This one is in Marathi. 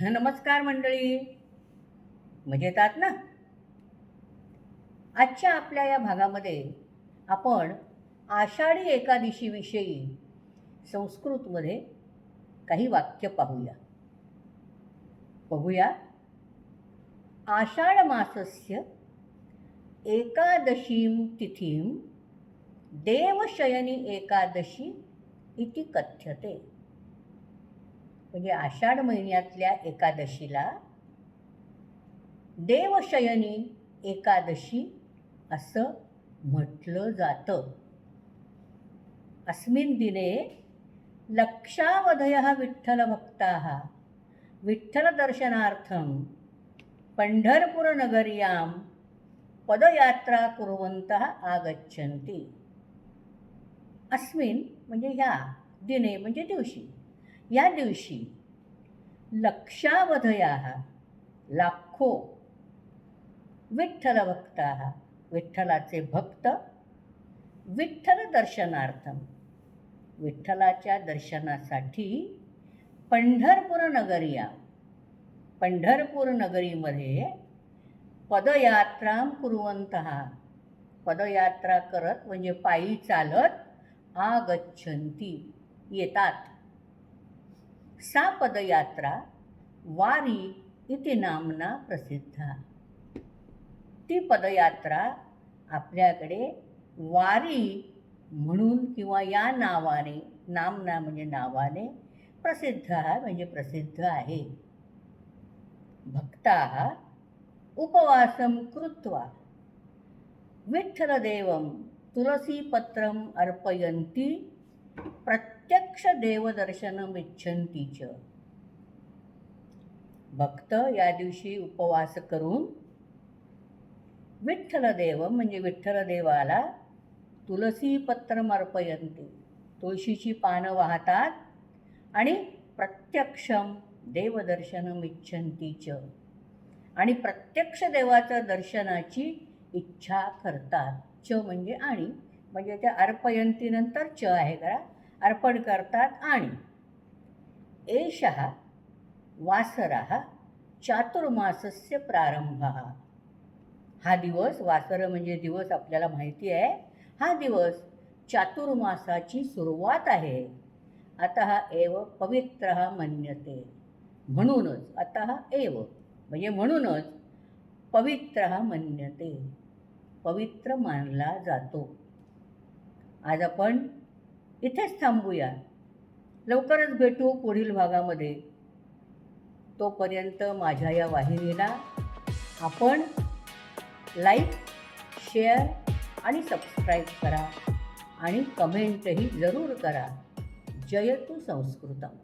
नमस्कार मंडळी. मजेत आहात ना? आजच्या आपल्या या भागामध्ये आपण आषाढी एकादशीविषयी संस्कृतमध्ये काही वाक्य पाहूया. बघूया. आषाढ मासस्य एकादशीं तिथीं देवशयनी एकादशी इति कथ्यते. म्हणजे आषाढ महिन्यातल्या एकादशीला देवशयनी एकादशी असं म्हटलं जातं. अस्मिन् दिने लक्षावधयः विठ्ठलभक्ताः विठ्ठलदर्शनार्थं पंढरपुरनगर्यां पदयात्रा कुर्वन्तः आगच्छन्ति. अस्मिन् म्हणजे ह्या दिने म्हणजे दिवशी. या दिवशी लक्षावधया लाखो विठ्ठलभक्ता विठ्ठलाचे भक्त विठ्ठल दर्शनार्थम विठ्ठलाच्या दर्शनासाठी पंढरपूर नगरिया पंढरपूर नगरीमध्ये पदयात्रा कुर्वंत पदयात्रा करत म्हणजे पायी चालत आगच्छन्ती येतात. सा पदयात्रा वारी इति नामना प्रसिद्धा. ती पदयात्रा आपल्याकडे वारी म्हणून किंवा या नावाने नामना म्हणजे नावाने प्रसिद्ध म्हणजे प्रसिद्ध आहे. भक्ता उपवासं कृत्वा विठ्ठलदेवं तुलसीपत्रम् अर्पयन्ति प्रत्यक्ष देवदर्शनम इच्छन्ती च. भक्त या दिवशी उपवास करून विठ्ठलदेव म्हणजे विठ्ठलदेवाला तुलसीपत्रम अर्पयन्ति. तुळशीची पानं वाहतात आणि प्रत्यक्षम देवदर्शनम इच्छन्ती च. आणि प्रत्यक्ष देवाचं दर्शनाची इच्छा करतात. च म्हणजे आणि. म्हणजे त्या अर्पयंतीनंतर च आहे करा अर्पण करतात आणि एषः वासरः चातुर्मासस्य प्रारंभ. हा दिवस वासर म्हणजे दिवस आपल्याला माहिती आहे. हा दिवस चातुर्मासाची सुरुवात आहे. आता एव पवित्र मन्यते. म्हणूनच आता एव म्हणजे म्हणूनच पवित्र मन्यते. पवित्र मानला जातो. आज आपण इथेच थांबूया. लवकरच भेटू पुढील भागामध्ये. तोपर्यंत माझ्या या वाहिनीला आपण लाईक शेअर आणि सबस्क्राईब करा आणि कमेंटही जरूर करा. जयतु संस्कृतम.